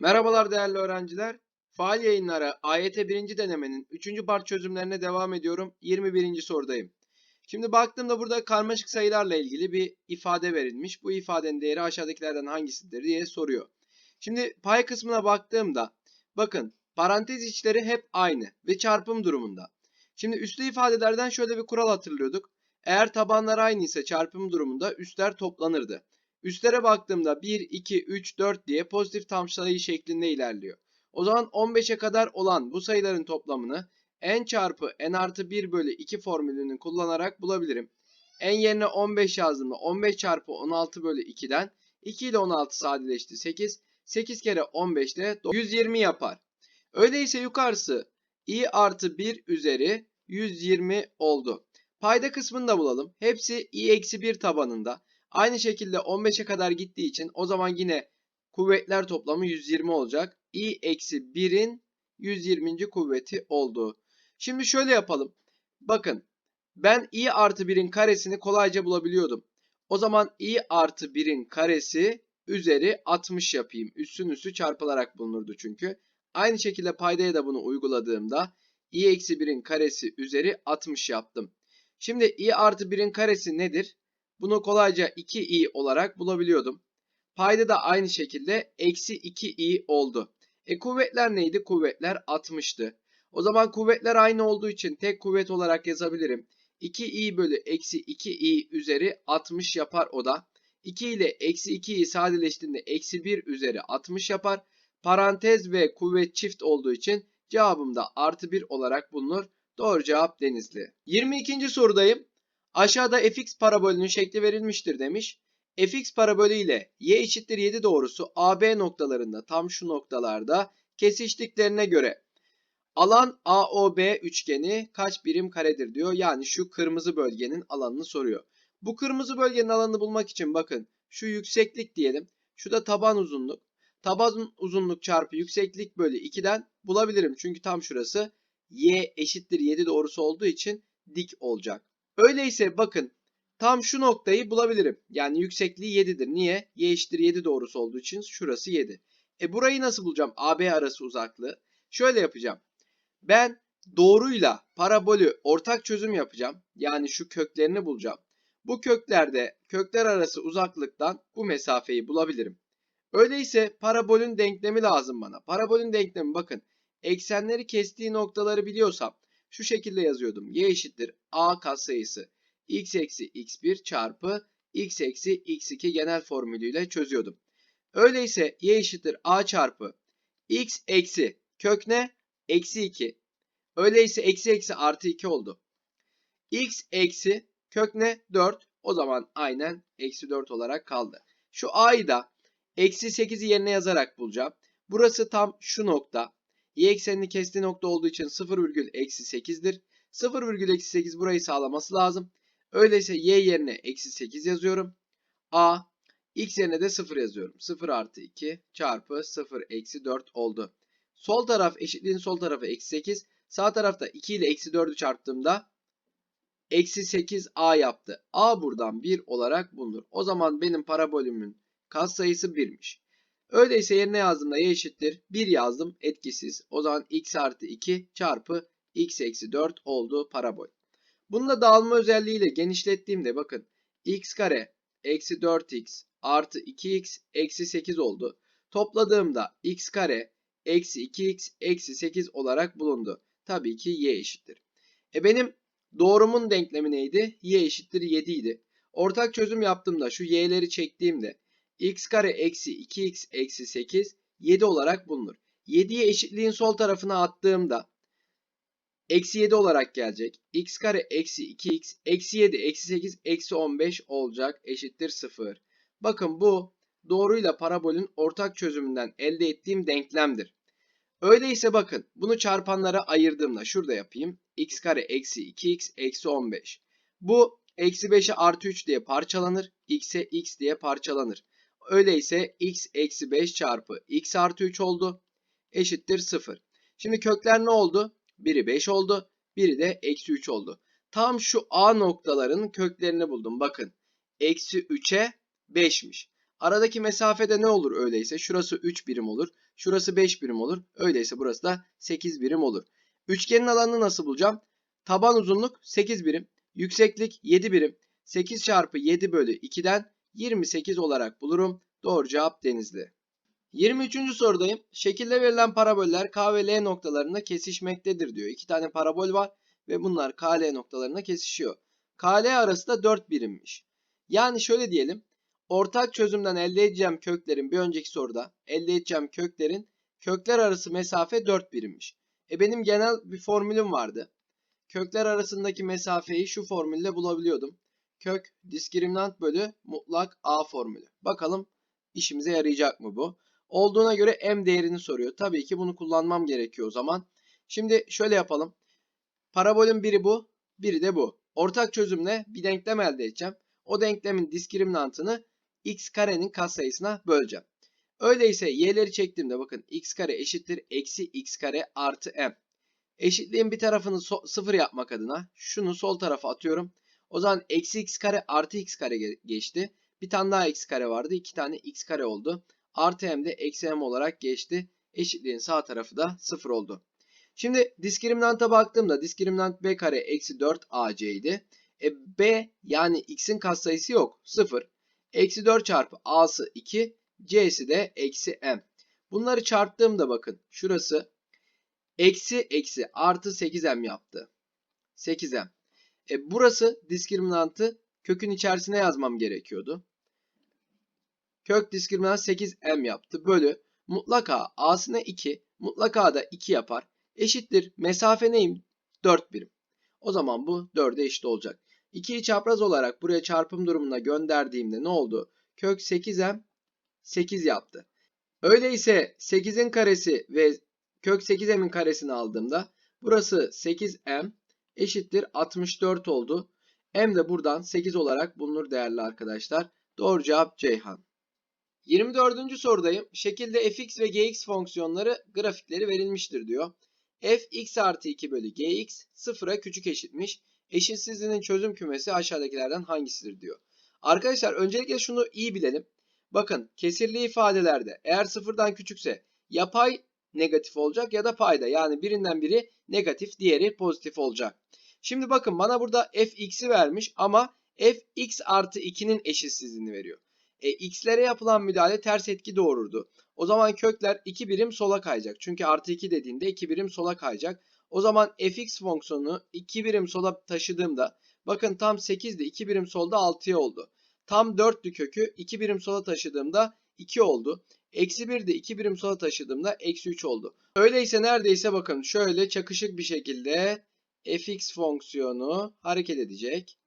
Merhabalar değerli öğrenciler. Faal yayınlara AYT 1. denemenin 3. part çözümlerine devam ediyorum. 21. sorudayım. Şimdi baktığımda burada karmaşık sayılarla ilgili bir ifade verilmiş. Bu ifadenin değeri aşağıdakilerden hangisidir diye soruyor. Şimdi pay kısmına baktığımda bakın parantez içleri hep aynı ve çarpım durumunda. Şimdi üslü ifadelerden şöyle bir kural hatırlıyorduk. Eğer tabanlar aynı ise çarpım durumunda üstler toplanırdı. Üstlere baktığımda 1, 2, 3, 4 diye pozitif tam sayı şeklinde ilerliyor. O zaman 15'e kadar olan bu sayıların toplamını n çarpı n artı 1 bölü 2 formülünü kullanarak bulabilirim. n yerine 15 yazdığımda 15 çarpı 16 bölü 2'den 2 ile 16 sadeleşti 8. 8 kere 15 de 120 yapar. Öyleyse yukarısı i artı 1 üzeri 120 oldu. Payda kısmını da bulalım. Hepsi i eksi 1 tabanında. Aynı şekilde 15'e kadar gittiği için o zaman yine kuvvetler toplamı 120 olacak. i eksi 1'in 120. kuvveti oldu. Şimdi şöyle yapalım. Bakın ben i artı 1'in karesini kolayca bulabiliyordum. O zaman i artı 1'in karesi üzeri 60 yapayım. Üssün üssü çarpılarak bulunurdu çünkü. Aynı şekilde paydaya da bunu uyguladığımda i eksi 1'in karesi üzeri 60 yaptım. Şimdi i artı 1'in karesi nedir? Bunu kolayca 2i olarak bulabiliyordum. Payda da aynı şekilde eksi 2i oldu. E kuvvetler neydi? Kuvvetler 60'tı. O zaman kuvvetler aynı olduğu için tek kuvvet olarak yazabilirim. 2i bölü eksi 2i üzeri 60 yapar o da. 2 ile eksi 2'yi sadeleştiğinde eksi 1 üzeri 60 yapar. Parantez ve kuvvet çift olduğu için cevabım da artı 1 olarak bulunur. Doğru cevap Denizli. 22. sorudayım. Aşağıda fx parabolünün şekli verilmiştir demiş. fx parabolü ile y eşittir 7 doğrusu AB noktalarında tam şu noktalarda kesiştiklerine göre alan AOB üçgeni kaç birim karedir diyor. Yani şu kırmızı bölgenin alanını soruyor. Bu kırmızı bölgenin alanını bulmak için bakın şu yükseklik diyelim. Şu da taban uzunluk. Taban uzunluk çarpı yükseklik bölü 2'den bulabilirim. Çünkü tam şurası y eşittir 7 doğrusu olduğu için dik olacak. Öyleyse bakın tam şu noktayı bulabilirim. Yani yüksekliği 7'dir. Niye? Y eşittir 7 doğrusu olduğu için şurası 7. E burayı nasıl bulacağım? AB arası uzaklığı. Şöyle yapacağım. Ben doğruyla parabolü ortak çözüm yapacağım. Yani şu köklerini bulacağım. Bu köklerde kökler arası uzaklıktan bu mesafeyi bulabilirim. Öyleyse parabolün denklemi lazım bana. Parabolün denklemi bakın. Eksenleri kestiği noktaları biliyorsam şu şekilde yazıyordum. Y eşittir A katsayısı x eksi x1 çarpı x eksi x2 genel formülüyle çözüyordum. Öyleyse y eşittir A çarpı x eksi kök ne? Eksi 2. Öyleyse eksi eksi artı 2 oldu. x eksi kök ne? 4. O zaman aynen eksi 4 olarak kaldı. Şu a'yı da eksi 8'i yerine yazarak bulacağım. Burası tam şu nokta. Y eksenini kestiği nokta olduğu için 0,8'dir. 0,8 burayı sağlaması lazım. Öyleyse y yerine eksi 8 yazıyorum. A, x yerine de 0 yazıyorum. 0 artı 2 çarpı 0 eksi 4 oldu. Sol taraf eşitliğin sol tarafı eksi 8. Sağ tarafta 2 ile eksi 4'ü çarptığımda eksi 8a yaptı. A buradan 1 olarak bulunur. O zaman benim parabolümün katsayısı 1'miş. Öyleyse yerine yazdığımda y eşittir. 1 yazdım etkisiz. O zaman x artı 2 çarpı x eksi 4 oldu parabol. Bunu da dağılma özelliğiyle genişlettiğimde bakın x kare eksi 4x artı 2x eksi 8 oldu. Topladığımda x kare eksi 2x eksi 8 olarak bulundu. Tabii ki y eşittir. E benim doğrumun denklemi neydi? y eşittir 7 idi. Ortak çözüm yaptığımda şu y'leri çektiğimde x kare eksi 2x eksi 8 7 olarak bulunur. 7'yi eşitliğin sol tarafına attığımda eksi 7 olarak gelecek. x kare eksi 2x eksi 7 eksi 8 eksi 15 olacak eşittir 0. Bakın bu doğruyla parabolün ortak çözümünden elde ettiğim denklemdir. Öyleyse bakın bunu çarpanlara ayırdığımda şurada yapayım. x kare eksi 2x eksi 15. Bu eksi 5'e artı 3 diye parçalanır. x'e x diye parçalanır. Öyleyse x eksi 5 çarpı x artı 3 oldu. Eşittir 0. Şimdi kökler ne oldu? Biri 5 oldu. Biri de eksi 3 oldu. Tam şu a noktaların köklerini buldum. Bakın. Eksi 3'e 5'miş. Aradaki mesafede ne olur öyleyse? Şurası 3 birim olur. Şurası 5 birim olur. Öyleyse burası da 8 birim olur. Üçgenin alanını nasıl bulacağım? Taban uzunluk 8 birim. Yükseklik 7 birim. 8 çarpı 7 bölü 2'den 28 olarak bulurum. Doğru cevap Denizli. 23. sorudayım. Şekilde verilen paraboller K ve L noktalarında kesişmektedir diyor. İki tane parabol var ve bunlar K, L noktalarına kesişiyor. K, L arası da 4 birimmiş. Yani şöyle diyelim. Ortak çözümden elde edeceğim köklerin bir önceki soruda elde edeceğim köklerin kökler arası mesafe 4 birimmiş. E benim genel bir formülüm vardı. Kökler arasındaki mesafeyi şu formülle bulabiliyordum. Kök diskriminant bölü mutlak A formülü. Bakalım işimize yarayacak mı bu? Olduğuna göre m değerini soruyor. Tabii ki bunu kullanmam gerekiyor o zaman. Şimdi şöyle yapalım. Parabolün biri bu, biri de bu. Ortak çözümle bir denklem elde edeceğim. O denklemin diskriminantını x karenin katsayısına böleceğim. Öyleyse y'leri çektiğimde bakın x kare eşittir eksi x kare artı m. Eşitliğin bir tarafını so sıfır yapmak adına şunu sol tarafa atıyorum. O zaman eksi x kare artı x kare ge geçti. Bir tane daha x kare vardı. iki tane x kare oldu. Artı m de eksi m olarak geçti. Eşitliğin sağ tarafı da sıfır oldu. Şimdi diskriminanta baktığımda diskriminant b kare eksi 4 ac idi. E, b yani x'in katsayısı yok. 0. Eksi 4 çarpı a'sı 2. c'si de eksi m. Bunları çarptığımda bakın şurası eksi eksi artı 8m yaptı. 8m. E, burası diskriminantı kökün içerisine yazmam gerekiyordu. Kök diskriminant 8m yaptı. Bölü mutlak a a'sına 2 mutlak a da 2 yapar. Eşittir mesafe neyim? 4 birim. O zaman bu 4'e eşit olacak. 2'yi çapraz olarak buraya çarpım durumuna gönderdiğimde ne oldu? Kök 8m 8 yaptı. Öyleyse 8'in karesi ve kök 8m'in karesini aldığımda burası 8m eşittir 64 oldu. M de buradan 8 olarak bulunur değerli arkadaşlar. Doğru cevap Ceyhan. 24. sorudayım. Şekilde fx ve gx fonksiyonları grafikleri verilmiştir diyor. f x artı 2 bölü gx sıfıra küçük eşitmiş. Eşitsizliğinin çözüm kümesi aşağıdakilerden hangisidir diyor. Arkadaşlar öncelikle şunu iyi bilelim. Bakın kesirli ifadelerde eğer sıfırdan küçükse ya pay negatif olacak ya da payda. Yani birinden biri negatif diğeri pozitif olacak. Şimdi bakın bana burada fx'i vermiş ama fx artı 2'nin eşitsizliğini veriyor. E, x'lere yapılan müdahale ters etki doğururdu. O zaman kökler 2 birim sola kayacak. Çünkü artı 2 dediğinde 2 birim sola kayacak. O zaman fx fonksiyonunu 2 birim sola taşıdığımda bakın tam 8'di 2 birim solda 6'ya oldu. Tam 4'lü kökü 2 birim sola taşıdığımda 2 oldu. Eksi 1 de 2 birim sola taşıdığımda eksi 3 oldu. Öyleyse neredeyse bakın şöyle çakışık bir şekilde fx fonksiyonu hareket edecek.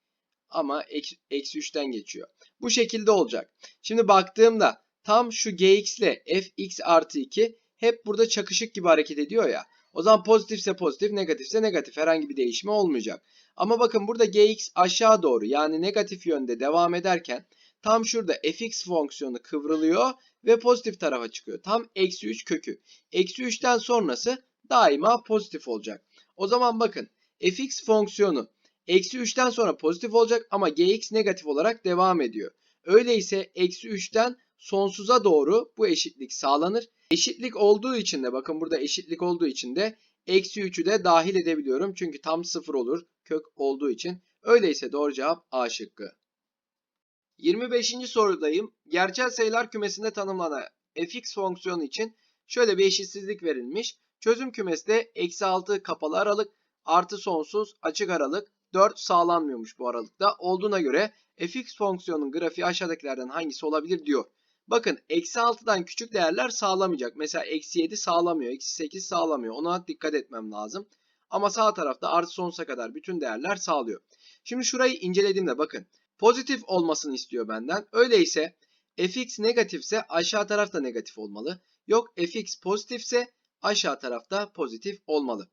Ama eksi 3'ten geçiyor. Bu şekilde olacak. Şimdi baktığımda tam şu gx ile fx artı 2 hep burada çakışık gibi hareket ediyor ya. O zaman pozitifse pozitif, negatifse negatif. Herhangi bir değişme olmayacak. Ama bakın burada gx aşağı doğru yani negatif yönde devam ederken tam şurada fx fonksiyonu kıvrılıyor ve pozitif tarafa çıkıyor. Tam eksi 3 kökü. Eksi 3'ten sonrası daima pozitif olacak. O zaman bakın fx fonksiyonu eksi 3'ten sonra pozitif olacak ama gx negatif olarak devam ediyor. Öyleyse eksi 3'ten sonsuza doğru bu eşitlik sağlanır. Eşitlik olduğu için de bakın burada eşitlik olduğu için de eksi 3'ü de dahil edebiliyorum. Çünkü tam 0 olur kök olduğu için. Öyleyse doğru cevap A şıkkı. 25. sorudayım. Gerçel sayılar kümesinde tanımlanan fx fonksiyonu için şöyle bir eşitsizlik verilmiş. Çözüm kümesi de eksi 6 kapalı aralık artı sonsuz açık aralık 4 sağlanmıyormuş bu aralıkta. Olduğuna göre fx fonksiyonun grafiği aşağıdakilerden hangisi olabilir diyor. Bakın eksi 6'dan küçük değerler sağlamayacak. Mesela eksi 7 sağlamıyor. Eksi 8 sağlamıyor. Ona dikkat etmem lazım. Ama sağ tarafta artı sonsuza kadar bütün değerler sağlıyor. Şimdi şurayı incelediğimde bakın. Pozitif olmasını istiyor benden. Öyleyse fx negatifse aşağı tarafta negatif olmalı. Yok fx pozitifse aşağı tarafta pozitif olmalı.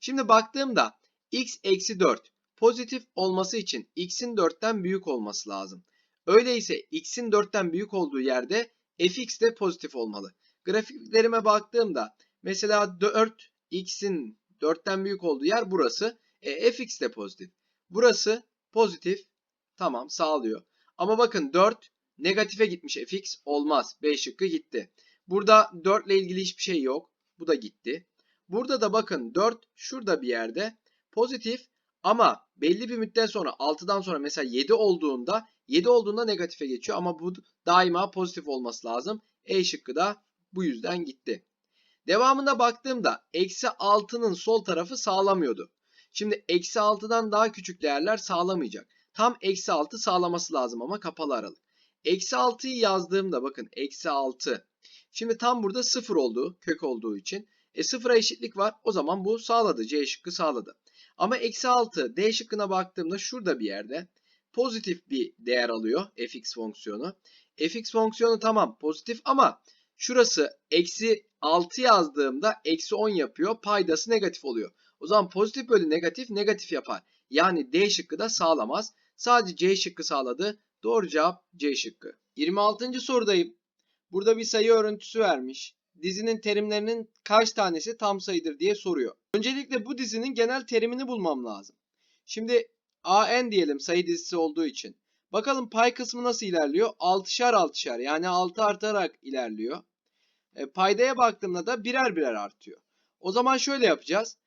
Şimdi baktığımda x eksi 4 pozitif olması için x'in 4'ten büyük olması lazım. Öyleyse x'in 4'ten büyük olduğu yerde fx de pozitif olmalı. Grafiklerime baktığımda mesela 4 x'in 4'ten büyük olduğu yer burası. E, fx de pozitif. Burası pozitif. Tamam sağlıyor. Ama bakın 4 negatife gitmiş fx olmaz. B şıkkı gitti. Burada 4 ile ilgili hiçbir şey yok. Bu da gitti. Burada da bakın 4 şurada bir yerde pozitif ama belli bir müddet sonra 6'dan sonra mesela 7 olduğunda 7 olduğunda negatife geçiyor ama bu daima pozitif olması lazım. E şıkkı da bu yüzden gitti. Devamında baktığımda eksi 6'nın sol tarafı sağlamıyordu. Şimdi eksi 6'dan daha küçük değerler sağlamayacak. Tam eksi 6 sağlaması lazım ama kapalı aralık. Eksi 6'yı yazdığımda bakın eksi 6. Şimdi tam burada 0 olduğu kök olduğu için. E sıfıra eşitlik var. O zaman bu sağladı. C şıkkı sağladı. Ama eksi 6 D şıkkına baktığımda şurada bir yerde pozitif bir değer alıyor fx fonksiyonu. fx fonksiyonu tamam pozitif ama şurası eksi 6 yazdığımda eksi 10 yapıyor. Paydası negatif oluyor. O zaman pozitif bölü negatif negatif yapar. Yani D şıkkı da sağlamaz. Sadece C şıkkı sağladı. Doğru cevap C şıkkı. 26. sorudayım. Burada bir sayı örüntüsü vermiş. Dizinin terimlerinin kaç tanesi tam sayıdır diye soruyor. Öncelikle bu dizinin genel terimini bulmam lazım. Şimdi AN diyelim sayı dizisi olduğu için. Bakalım pay kısmı nasıl ilerliyor? 6'şar 6'şar yani 6 artarak ilerliyor. E, paydaya baktığımda da birer birer artıyor. O zaman şöyle yapacağız.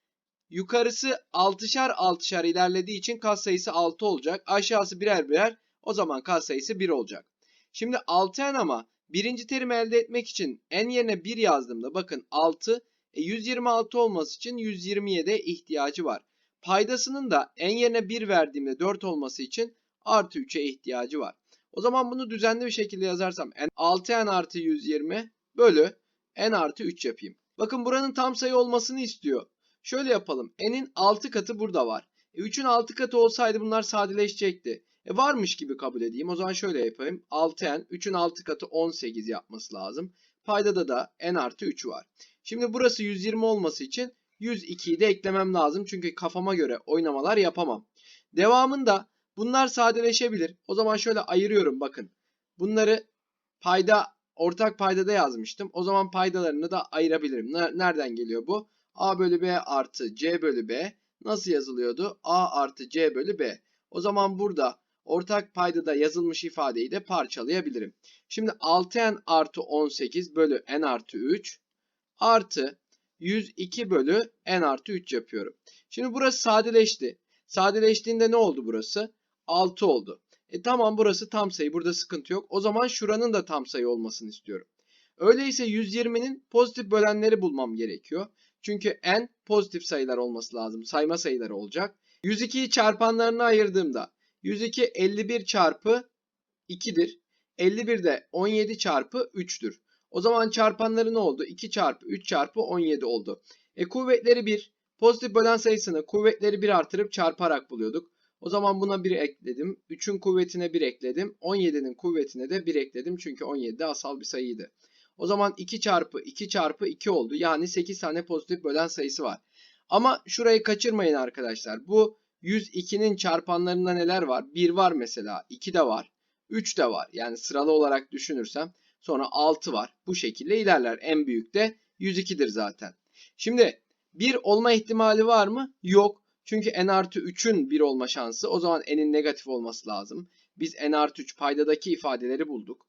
Yukarısı 6'şar 6'şar ilerlediği için katsayısı 6 olacak. Aşağısı birer birer o zaman katsayısı 1 olacak. Şimdi 6n ama birinci terimi elde etmek için n yerine 1 yazdığımda bakın 6 e, 126 olması için 127'ye ihtiyacı var. Paydasının da n yerine 1 verdiğimde 4 olması için artı 3'e ihtiyacı var. O zaman bunu düzenli bir şekilde yazarsam n 6n artı 120 bölü n artı 3 yapayım. Bakın buranın tam sayı olmasını istiyor. Şöyle yapalım. n'in 6 katı burada var. E, 3'ün 6 katı olsaydı bunlar sadeleşecekti. E varmış gibi kabul edeyim. O zaman şöyle yapayım. 6n 3'ün 6 katı 18 yapması lazım. Paydada da n artı 3 var. Şimdi burası 120 olması için 102'yi de eklemem lazım. Çünkü kafama göre oynamalar yapamam. Devamında bunlar sadeleşebilir. O zaman şöyle ayırıyorum bakın. Bunları payda ortak paydada yazmıştım. O zaman paydalarını da ayırabilirim. Nereden geliyor bu? A bölü B artı C bölü B nasıl yazılıyordu? A artı C bölü B. O zaman burada ortak paydada yazılmış ifadeyi de parçalayabilirim. Şimdi 6n artı 18 bölü n artı 3 artı 102 bölü n artı 3 yapıyorum. Şimdi burası sadeleşti. Sadeleştiğinde ne oldu burası? 6 oldu. E tamam burası tam sayı. Burada sıkıntı yok. O zaman şuranın da tam sayı olmasını istiyorum. Öyleyse 120'nin pozitif bölenleri bulmam gerekiyor. Çünkü n pozitif sayılar olması lazım. Sayma sayıları olacak. 102'yi çarpanlarına ayırdığımda 102 51 çarpı 2'dir. 51 de 17 çarpı 3'tür. O zaman çarpanları ne oldu? 2 çarpı 3 çarpı 17 oldu. E kuvvetleri 1. Pozitif bölen sayısını kuvvetleri 1 artırıp çarparak buluyorduk. O zaman buna 1 ekledim. 3'ün kuvvetine 1 ekledim. 17'nin kuvvetine de 1 ekledim. Çünkü 17 de asal bir sayıydı. O zaman 2 çarpı 2 çarpı 2 oldu. Yani 8 tane pozitif bölen sayısı var. Ama şurayı kaçırmayın arkadaşlar. Bu 102'nin çarpanlarında neler var? 1 var mesela. 2 de var. 3 de var. Yani sıralı olarak düşünürsem. Sonra 6 var. Bu şekilde ilerler. En büyük de 102'dir zaten. Şimdi 1 olma ihtimali var mı? Yok. Çünkü n artı 3'ün 1 olma şansı. O zaman n'in negatif olması lazım. Biz n artı 3 paydadaki ifadeleri bulduk.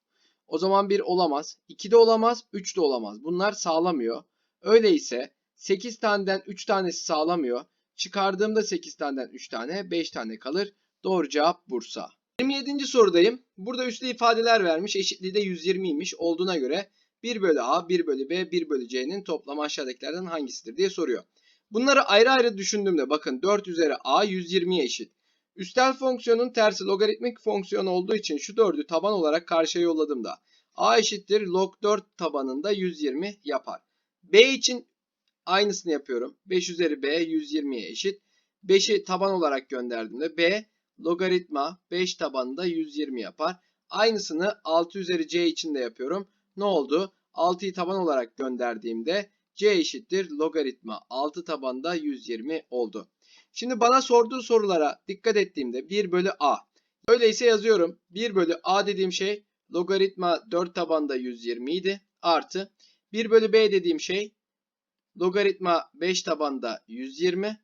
O zaman 1 olamaz. 2 de olamaz. 3 de olamaz. Bunlar sağlamıyor. Öyleyse 8 taneden 3 tanesi sağlamıyor. Çıkardığımda 8 taneden 3 tane 5 tane kalır. Doğru cevap Bursa. 27. sorudayım. Burada üstte ifadeler vermiş. Eşitliği de 120'ymiş olduğuna göre 1 bölü A, 1 bölü B, 1 bölü C'nin toplamı aşağıdakilerden hangisidir diye soruyor. Bunları ayrı ayrı düşündüğümde bakın 4 üzeri A 120'ye eşit. Üstel fonksiyonun tersi logaritmik fonksiyon olduğu için şu 4'ü taban olarak karşıya yolladığımda A eşittir log 4 tabanında 120 yapar. B için aynısını yapıyorum. 5 üzeri B 120'ye eşit. 5'i taban olarak gönderdiğimde B logaritma 5 tabanında 120 yapar. Aynısını 6 üzeri C için de yapıyorum. Ne oldu? 6'yı taban olarak gönderdiğimde C eşittir logaritma 6 tabanda 120 oldu. Şimdi bana sorduğu sorulara dikkat ettiğimde 1 bölü A. Öyleyse yazıyorum. 1 bölü A dediğim şey logaritma 4 tabanda 120 idi. Artı 1 bölü B dediğim şey logaritma 5 tabanda 120.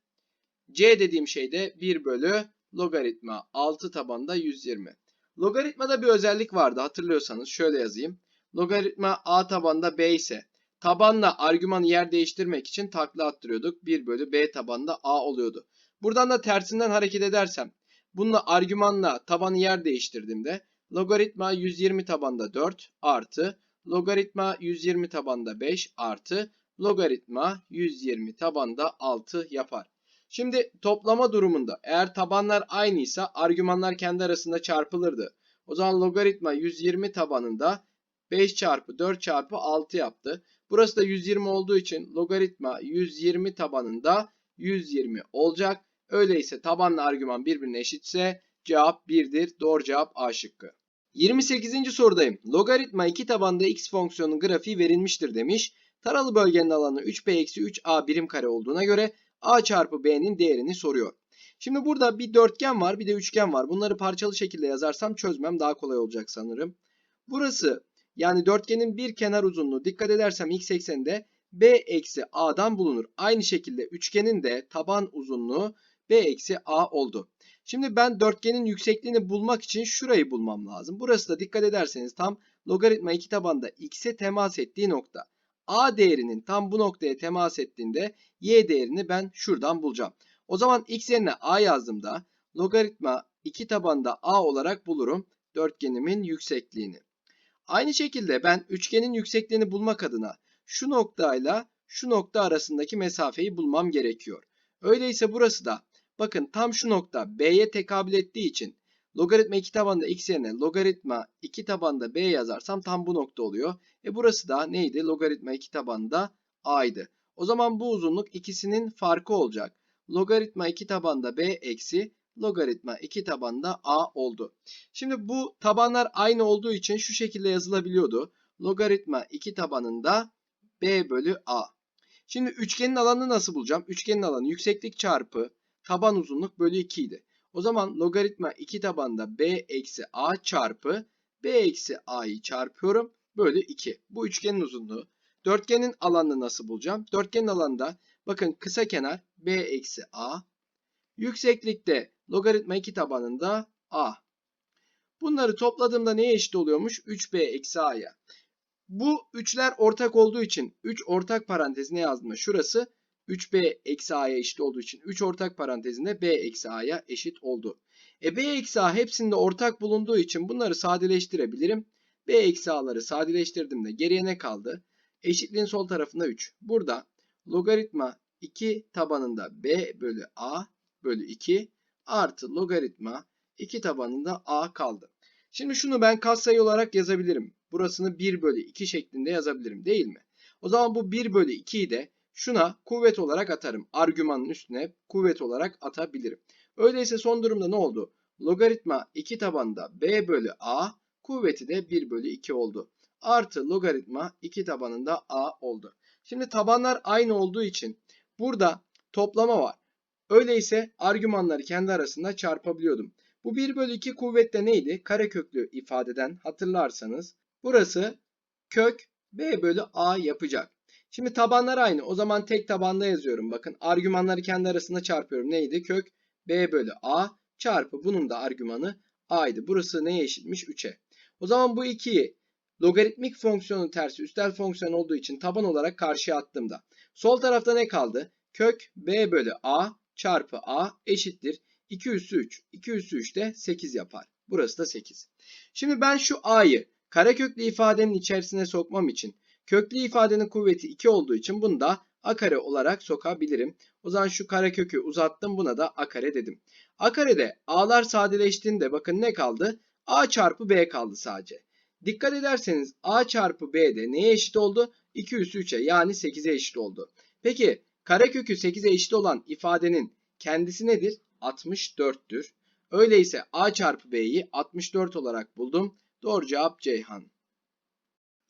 C dediğim şey de 1 bölü logaritma 6 tabanda 120. Logaritmada bir özellik vardı hatırlıyorsanız şöyle yazayım. Logaritma a tabanda b ise tabanla argümanı yer değiştirmek için takla attırıyorduk. 1 bölü b tabanda a oluyordu. Buradan da tersinden hareket edersem bununla argümanla tabanı yer değiştirdiğimde logaritma 120 tabanda 4 artı logaritma 120 tabanda 5 artı logaritma 120 tabanda 6 yapar. Şimdi toplama durumunda eğer tabanlar aynıysa argümanlar kendi arasında çarpılırdı. O zaman logaritma 120 tabanında 5 çarpı 4 çarpı 6 yaptı. Burası da 120 olduğu için logaritma 120 tabanında 120 olacak. Öyleyse tabanla argüman birbirine eşitse cevap 1'dir. Doğru cevap A şıkkı. 28. sorudayım. Logaritma 2 tabanda x fonksiyonun grafiği verilmiştir demiş. Taralı bölgenin alanı 3b-3a birim kare olduğuna göre a çarpı b'nin değerini soruyor. Şimdi burada bir dörtgen var bir de üçgen var. Bunları parçalı şekilde yazarsam çözmem daha kolay olacak sanırım. Burası yani dörtgenin bir kenar uzunluğu dikkat edersem x ekseninde b eksi a'dan bulunur. Aynı şekilde üçgenin de taban uzunluğu b eksi a oldu. Şimdi ben dörtgenin yüksekliğini bulmak için şurayı bulmam lazım. Burası da dikkat ederseniz tam logaritma 2 tabanda x'e temas ettiği nokta. a değerinin tam bu noktaya temas ettiğinde y değerini ben şuradan bulacağım. O zaman x yerine a yazdığımda logaritma 2 tabanda a olarak bulurum dörtgenimin yüksekliğini. Aynı şekilde ben üçgenin yüksekliğini bulmak adına şu noktayla şu nokta arasındaki mesafeyi bulmam gerekiyor. Öyleyse burası da bakın tam şu nokta b'ye tekabül ettiği için logaritma 2 tabanda x yerine logaritma 2 tabanda b yazarsam tam bu nokta oluyor. E burası da neydi? Logaritma 2 tabanda a'ydı. O zaman bu uzunluk ikisinin farkı olacak. Logaritma 2 tabanda b eksi logaritma 2 tabanda a oldu. Şimdi bu tabanlar aynı olduğu için şu şekilde yazılabiliyordu. Logaritma 2 tabanında b bölü a. Şimdi üçgenin alanını nasıl bulacağım? Üçgenin alanı yükseklik çarpı taban uzunluk bölü 2 idi. O zaman logaritma 2 tabanda b eksi a çarpı b eksi a'yı çarpıyorum bölü 2. Bu üçgenin uzunluğu. Dörtgenin alanını nasıl bulacağım? Dörtgenin alanında bakın kısa kenar b eksi a. Yükseklikte logaritma 2 tabanında a. Bunları topladığımda neye eşit oluyormuş? 3b eksi a'ya. Bu üçler ortak olduğu için 3 ortak parantezine yazdım. Şurası 3b eksi a'ya eşit olduğu için 3 ortak parantezinde b eksi a'ya eşit oldu. E b eksi a hepsinde ortak bulunduğu için bunları sadeleştirebilirim. b eksi a'ları sadeleştirdiğimde geriye ne kaldı? Eşitliğin sol tarafında 3. Burada logaritma 2 tabanında b bölü a bölü 2 artı logaritma 2 tabanında a kaldı. Şimdi şunu ben katsayı olarak yazabilirim. Burasını 1 bölü 2 şeklinde yazabilirim değil mi? O zaman bu 1 bölü 2'yi de şuna kuvvet olarak atarım. Argümanın üstüne kuvvet olarak atabilirim. Öyleyse son durumda ne oldu? Logaritma 2 tabanda b bölü a kuvveti de 1 bölü 2 oldu. Artı logaritma 2 tabanında a oldu. Şimdi tabanlar aynı olduğu için burada toplama var. Öyleyse argümanları kendi arasında çarpabiliyordum. Bu 1 bölü 2 kuvvette neydi? Kareköklü ifadeden hatırlarsanız burası kök b bölü a yapacak. Şimdi tabanlar aynı. O zaman tek tabanda yazıyorum. Bakın argümanları kendi arasında çarpıyorum. Neydi? Kök b bölü a çarpı bunun da argümanı a'ydı. Burası neye eşitmiş? 3'e. O zaman bu 2'yi logaritmik fonksiyonun tersi üstel fonksiyon olduğu için taban olarak karşıya attığımda sol tarafta ne kaldı? Kök b bölü a çarpı a eşittir. 2 üssü 3. 2 üssü 3 de 8 yapar. Burası da 8. Şimdi ben şu a'yı kareköklü ifadenin içerisine sokmam için köklü ifadenin kuvveti 2 olduğu için bunu da a kare olarak sokabilirim. O zaman şu karekökü uzattım buna da a kare dedim. a karede a'lar sadeleştiğinde bakın ne kaldı? a çarpı b kaldı sadece. Dikkat ederseniz a çarpı b de neye eşit oldu? 2 üssü 3'e yani 8'e eşit oldu. Peki karekökü 8'e eşit olan ifadenin kendisi nedir? 64'tür. Öyleyse a çarpı b'yi 64 olarak buldum. Doğru cevap Ceyhan.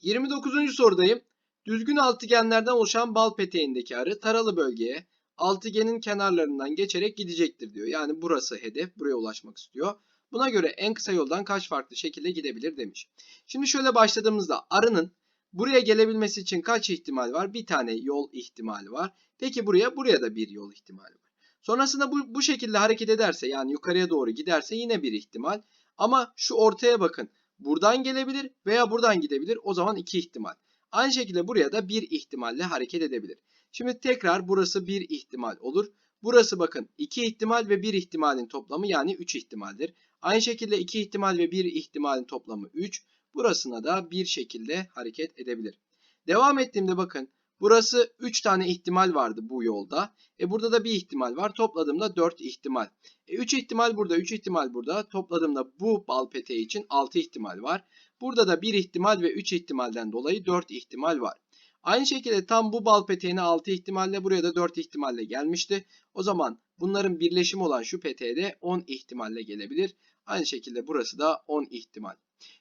29. sorudayım. Düzgün altıgenlerden oluşan bal peteğindeki arı taralı bölgeye altıgenin kenarlarından geçerek gidecektir diyor. Yani burası hedef. Buraya ulaşmak istiyor. Buna göre en kısa yoldan kaç farklı şekilde gidebilir demiş. Şimdi şöyle başladığımızda arının buraya gelebilmesi için kaç ihtimal var? Bir tane yol ihtimali var. Peki buraya buraya da bir yol ihtimali var. Sonrasında bu, bu şekilde hareket ederse yani yukarıya doğru giderse yine bir ihtimal. Ama şu ortaya bakın. Buradan gelebilir veya buradan gidebilir. O zaman iki ihtimal. Aynı şekilde buraya da bir ihtimalle hareket edebilir. Şimdi tekrar burası bir ihtimal olur. Burası bakın iki ihtimal ve bir ihtimalin toplamı yani 3 ihtimaldir. Aynı şekilde iki ihtimal ve bir ihtimalin toplamı 3. Burasına da bir şekilde hareket edebilir. Devam ettiğimde bakın burası 3 tane ihtimal vardı bu yolda. E burada da bir ihtimal var. Topladığımda 4 ihtimal. E 3 ihtimal burada, 3 ihtimal burada. Topladığımda bu bal peteği için 6 ihtimal var. Burada da 1 ihtimal ve 3 ihtimalden dolayı 4 ihtimal var. Aynı şekilde tam bu bal peteğine 6 ihtimalle buraya da 4 ihtimalle gelmişti. O zaman bunların birleşimi olan şu peteğe de 10 ihtimalle gelebilir. Aynı şekilde burası da 10 ihtimal.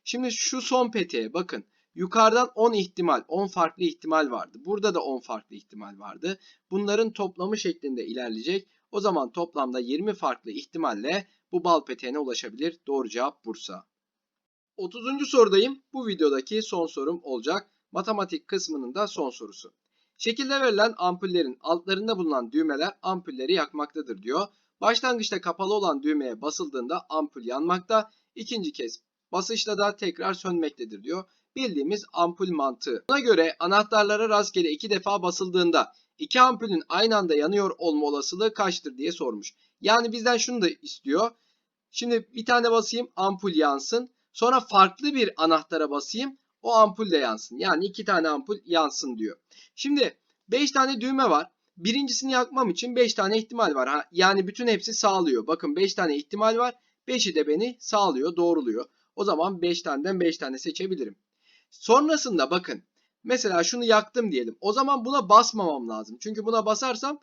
Şimdi şu son peteğe bakın. Yukarıdan 10 ihtimal, 10 farklı ihtimal vardı. Burada da 10 farklı ihtimal vardı. Bunların toplamı şeklinde ilerleyecek. O zaman toplamda 20 farklı ihtimalle bu bal peteğine ulaşabilir. Doğru cevap Bursa. 30. sorudayım. Bu videodaki son sorum olacak. Matematik kısmının da son sorusu. Şekilde verilen ampullerin altlarında bulunan düğmeler ampulleri yakmaktadır diyor. Başlangıçta kapalı olan düğmeye basıldığında ampul yanmakta. İkinci kez basışta da tekrar sönmektedir diyor. Bildiğimiz ampul mantığı. Buna göre anahtarlara rastgele iki defa basıldığında iki ampulün aynı anda yanıyor olma olasılığı kaçtır diye sormuş. Yani bizden şunu da istiyor. Şimdi bir tane basayım ampul yansın. Sonra farklı bir anahtara basayım o ampul de yansın. Yani iki tane ampul yansın diyor. Şimdi 5 tane düğme var. Birincisini yakmam için 5 tane ihtimal var. Yani bütün hepsi sağlıyor. Bakın 5 tane ihtimal var. 5'i de beni sağlıyor, doğruluyor. O zaman 5 taneden 5 tane seçebilirim. Sonrasında bakın. Mesela şunu yaktım diyelim. O zaman buna basmamam lazım. Çünkü buna basarsam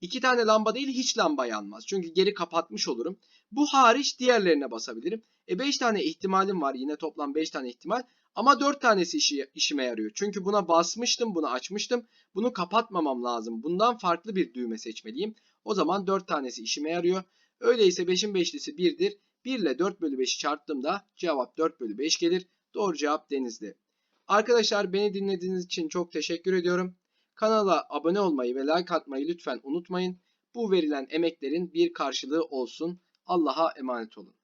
iki tane lamba değil hiç lamba yanmaz. Çünkü geri kapatmış olurum. Bu hariç diğerlerine basabilirim. E 5 tane ihtimalim var. Yine toplam 5 tane ihtimal. Ama 4 tanesi işi, işime yarıyor. Çünkü buna basmıştım, bunu açmıştım. Bunu kapatmamam lazım. Bundan farklı bir düğme seçmeliyim. O zaman 4 tanesi işime yarıyor. Öyleyse 5'in 5'lisi 1'dir. 1 ile 4 bölü 5'i çarptığımda cevap 4 bölü 5 gelir. Doğru cevap Denizli. Arkadaşlar beni dinlediğiniz için çok teşekkür ediyorum. Kanala abone olmayı ve like atmayı lütfen unutmayın. Bu verilen emeklerin bir karşılığı olsun. Allah'a emanet olun.